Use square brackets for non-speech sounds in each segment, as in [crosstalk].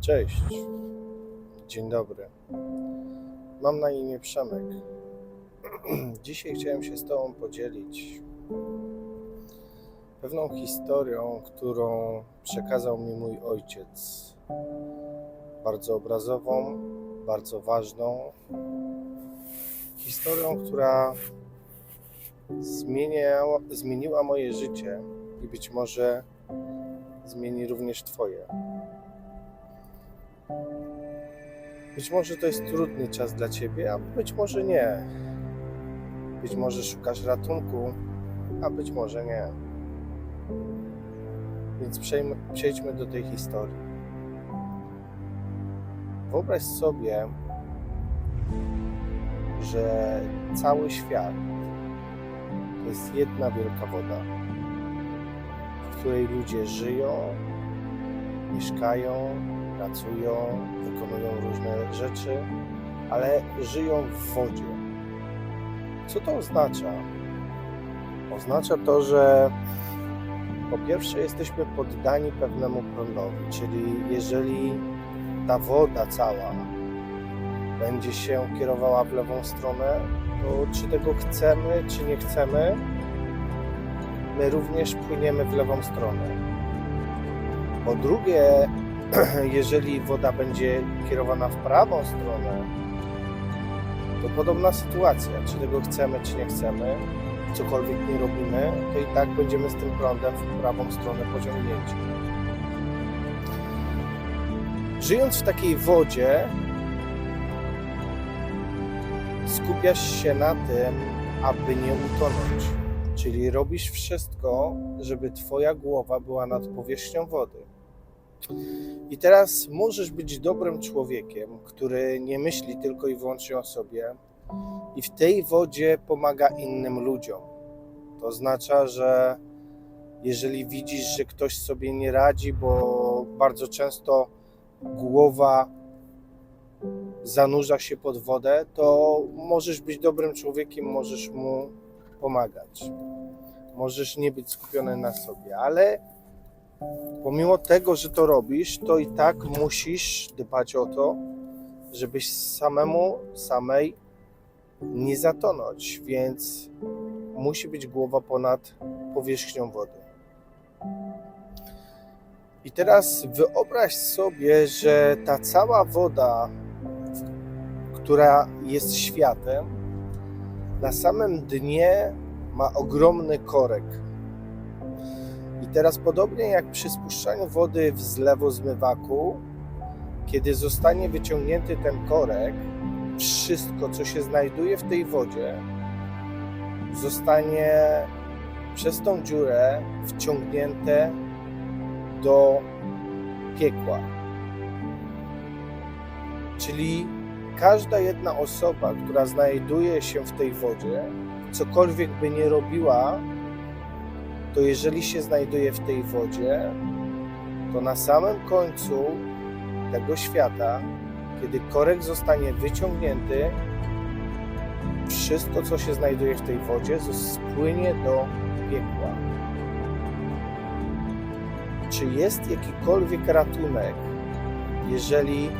Cześć. Dzień dobry. Mam na imię Przemek. [clears throat] Dzisiaj chciałem się z Tobą podzielić pewną historią, którą przekazał mi mój ojciec. Bardzo obrazową, bardzo ważną. Historią, która zmieniała, zmieniła moje życie i być może zmieni również Twoje. Być może to jest trudny czas dla ciebie, a być może nie. Być może szukasz ratunku, a być może nie. Więc przejdźmy do tej historii. Wyobraź sobie, że cały świat to jest jedna wielka woda, w której ludzie żyją, mieszkają, pracują, wykonują różne rzeczy, ale żyją w wodzie. Co to oznacza? Oznacza to, że po pierwsze jesteśmy poddani pewnemu prądowi, czyli jeżeli ta woda cała będzie się kierowała w lewą stronę, to czy tego chcemy, czy nie chcemy, my również płyniemy w lewą stronę. Po drugie, [clears throat] jeżeli woda będzie kierowana w prawą stronę, to podobna sytuacja. Czy tego chcemy, czy nie chcemy, cokolwiek nie robimy, to i tak będziemy z tym prądem w prawą stronę pociągnięci. Żyjąc w takiej wodzie, skupiasz się na tym, aby nie utonąć. Czyli robisz wszystko, żeby Twoja głowa była nad powierzchnią wody. I teraz możesz być dobrym człowiekiem, który nie myśli tylko i wyłącznie o sobie i w tej wodzie pomaga innym ludziom. To oznacza, że jeżeli widzisz, że ktoś sobie nie radzi, bo bardzo często głowa zanurza się pod wodę, to możesz być dobrym człowiekiem, możesz mu pomagać. Możesz nie być skupiony na sobie, ale pomimo tego, że to robisz, to i tak musisz dbać o to, żebyś samemu, samej nie zatonąć, więc musi być głowa ponad powierzchnią wody. I teraz wyobraź sobie, że ta cała woda, która jest światem, na samym dnie ma ogromny korek. Teraz podobnie jak przy spuszczaniu wody w zlewozmywaku, kiedy zostanie wyciągnięty ten korek, wszystko, co się znajduje w tej wodzie, zostanie przez tą dziurę wciągnięte do piekła. Czyli każda jedna osoba, która znajduje się w tej wodzie, cokolwiek by nie robiła, to jeżeli się znajduje w tej wodzie, to na samym końcu tego świata, kiedy korek zostanie wyciągnięty, wszystko, co się znajduje w tej wodzie, spłynie do piekła. Czy jest jakikolwiek ratunek, jeżeli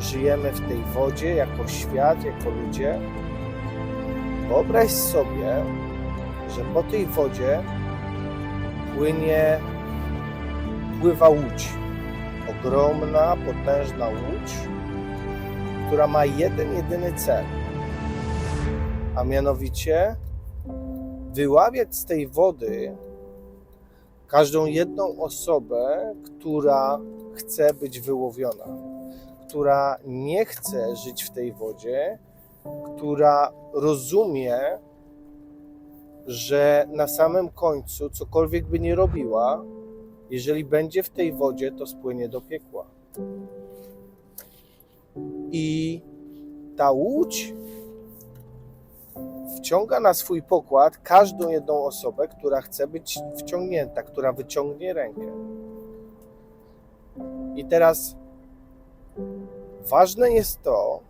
żyjemy w tej wodzie jako świat, jako ludzie? Wyobraź sobie, że po tej wodzie płynie, pływa łódź. Ogromna, potężna łódź, która ma jeden, jedyny cel. A mianowicie wyławiać z tej wody każdą jedną osobę, która chce być wyłowiona, która nie chce żyć w tej wodzie, która rozumie, że na samym końcu, cokolwiek by nie robiła, jeżeli będzie w tej wodzie, to spłynie do piekła. I ta łódź wciąga na swój pokład każdą jedną osobę, która chce być wciągnięta, która wyciągnie rękę. I teraz ważne jest to,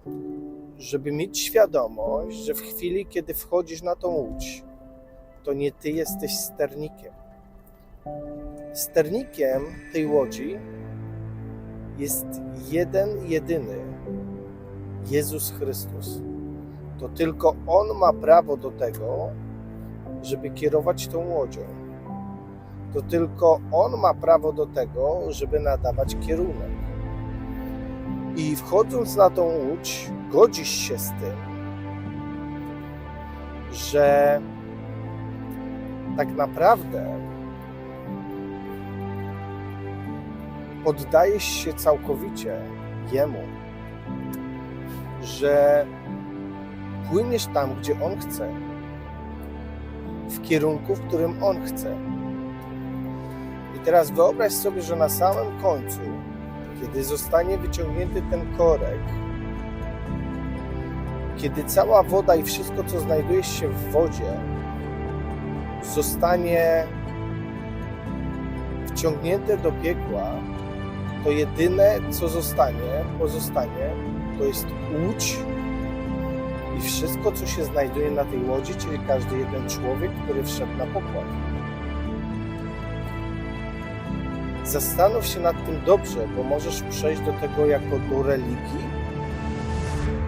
żeby mieć świadomość, że w chwili, kiedy wchodzisz na tą łódź, to nie ty jesteś sternikiem. Sternikiem tej łodzi jest jeden, jedyny Jezus Chrystus. To tylko On ma prawo do tego, żeby kierować tą łodzią. To tylko On ma prawo do tego, żeby nadawać kierunek. I wchodząc na tą łódź, godzisz się z tym, że tak naprawdę oddajesz się całkowicie Jemu, że płyniesz tam, gdzie On chce, w kierunku, w którym On chce. I teraz wyobraź sobie, że na samym końcu, kiedy zostanie wyciągnięty ten korek, kiedy cała woda i wszystko, co znajduje się w wodzie, zostanie wciągnięte do piekła, to jedyne, co zostanie, pozostanie, to jest łódź i wszystko, co się znajduje na tej łodzi, czyli każdy jeden człowiek, który wszedł na pokład. Zastanów się nad tym dobrze, bo możesz przejść do tego jako do religii,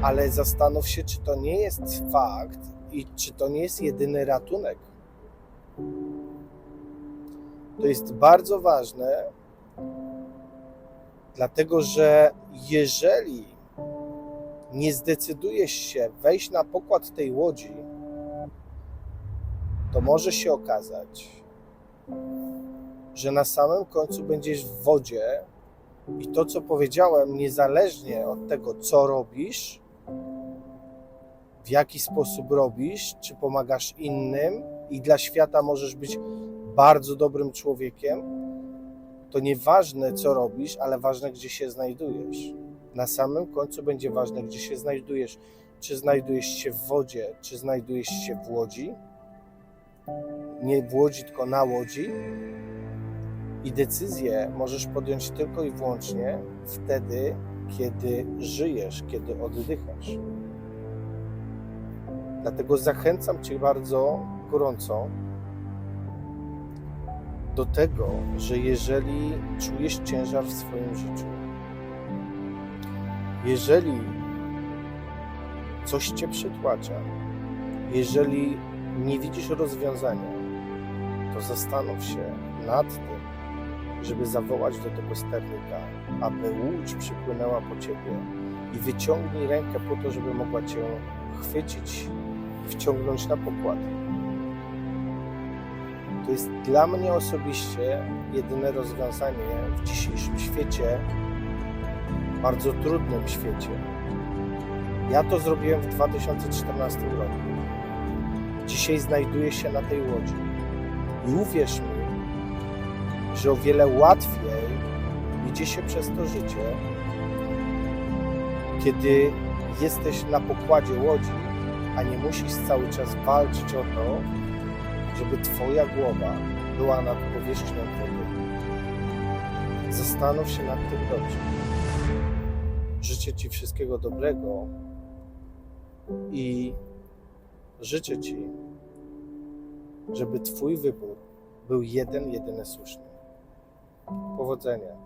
ale zastanów się, czy to nie jest fakt i czy to nie jest jedyny ratunek. To jest bardzo ważne, dlatego że jeżeli nie zdecydujesz się wejść na pokład tej łodzi, to może się okazać, że na samym końcu będziesz w wodzie i to, co powiedziałem, niezależnie od tego, co robisz, w jaki sposób robisz, czy pomagasz innym i dla świata możesz być bardzo dobrym człowiekiem, to nieważne, co robisz, ale ważne, gdzie się znajdujesz. Na samym końcu będzie ważne, gdzie się znajdujesz. Czy znajdujesz się w wodzie, czy znajdujesz się w łodzi. Nie w łodzi, tylko na łodzi. I decyzję możesz podjąć tylko i wyłącznie wtedy, kiedy żyjesz, kiedy oddychasz. Dlatego zachęcam Cię bardzo gorąco do tego, że jeżeli czujesz ciężar w swoim życiu, jeżeli coś cię przytłacza, jeżeli nie widzisz rozwiązania, to zastanów się nad tym, żeby zawołać do tego sternika, aby łódź przypłynęła po ciebie i wyciągnij rękę po to, żeby mogła cię chwycić wciągnąć na pokład. To jest dla mnie osobiście jedyne rozwiązanie w dzisiejszym świecie, bardzo trudnym świecie. Ja to zrobiłem w 2014 roku. Dzisiaj znajduję się na tej łodzi. I uwierz mi, że o wiele łatwiej idzie się przez to życie, kiedy jesteś na pokładzie łodzi, a nie musisz cały czas walczyć o to, żeby Twoja głowa była nad powierzchnią wody. Zastanów się nad tym dobrze. Życzę Ci wszystkiego dobrego i życzę Ci, żeby Twój wybór był jeden, jedyny słuszny. Powodzenia.